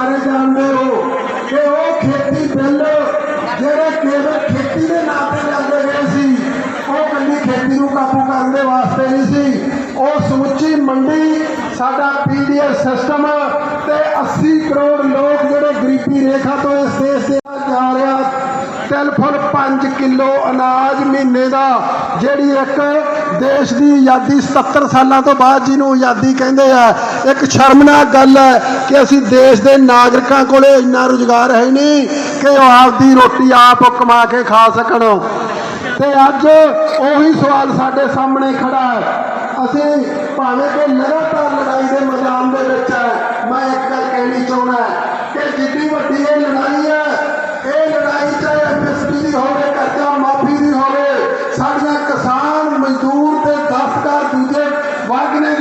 ਸਾਰੇ ਜਾਣਦੇ ਹੋ ਕਿ ਉਹ ਖੇਤੀ ਬਿੱਲ ਜਿਹੜੇ ਕੇਵਲ ਖੇਤੀ ਦੇ ਨਾਂ ਤੇ ਲਿਆਂਦੇ ਗਏ ਸੀ, ਉਹ ਕੱਲੀ ਖੇਤੀ ਨੂੰ ਕਾਬੂ ਕਰਨ ਦੇ ਵਾਸਤੇ ਨਹੀਂ ਸੀ। ਉਹ ਸਮੁੱਚੀ ਮੰਡੀ, ਸਾਡਾ ਪੀਡੀਐਸ ਸਿਸਟਮ ਤੇ 80 ਕਰੋੜ ਲੋਕ ਜਿਹੜੇ ਗਰੀਬੀ ਰੇਖਾ ਤੋਂ ਇਸ ਦੇਸ਼ ਦੇ ਤਿਲ ਫੁੱਲ 5 ਕਿਲੋ ਅਨਾਜ ਮਹੀਨੇ ਦਾ, ਜਿਹੜੀ ਇੱਕ ਦੇਸ਼ ਦੀ ਆਜ਼ਾਦੀ 77 ਸਾਲਾਂ ਤੋਂ ਬਾਅਦ ਜਿਹਨੂੰ ਆਜ਼ਾਦੀ ਕਹਿੰਦੇ ਆ। ਇੱਕ ਸ਼ਰਮਨਾਕ ਗੱਲ ਹੈ ਕਿ ਅਸੀਂ ਦੇਸ਼ ਦੇ ਨਾਗਰਿਕਾਂ ਕੋਲੇ ਇੰਨਾ ਰੁਜ਼ਗਾਰ ਹੈ ਨਹੀਂ ਕਿ ਉਹ ਆਪਦੀ ਰੋਟੀ ਆਪ ਕਮਾ ਕੇ ਖਾ ਸਕਣ। ਤੇ ਅੱਜ ਉਹੀ ਸਵਾਲ ਸਾਡੇ ਸਾਹਮਣੇ ਖੜਾ ਹੈ। ਅਸੀਂ ਭਾਵੇਂ ਕਿ ਲਗਾਤਾਰ ਲੜਾਈ ਦੇ ਮੈਦਾਨ ਦੇ ਵਿੱਚ ਹੈ, ਮੈਂ ਇੱਕ ਗੱਲ ਕਹਿਣੀ ਚਾਹੁੰਦਾ ਕਿ ਜਿੱਡੀ ਵੱਡੀ ਇਹ ਲੜਾਈ ਹੈ Wagner.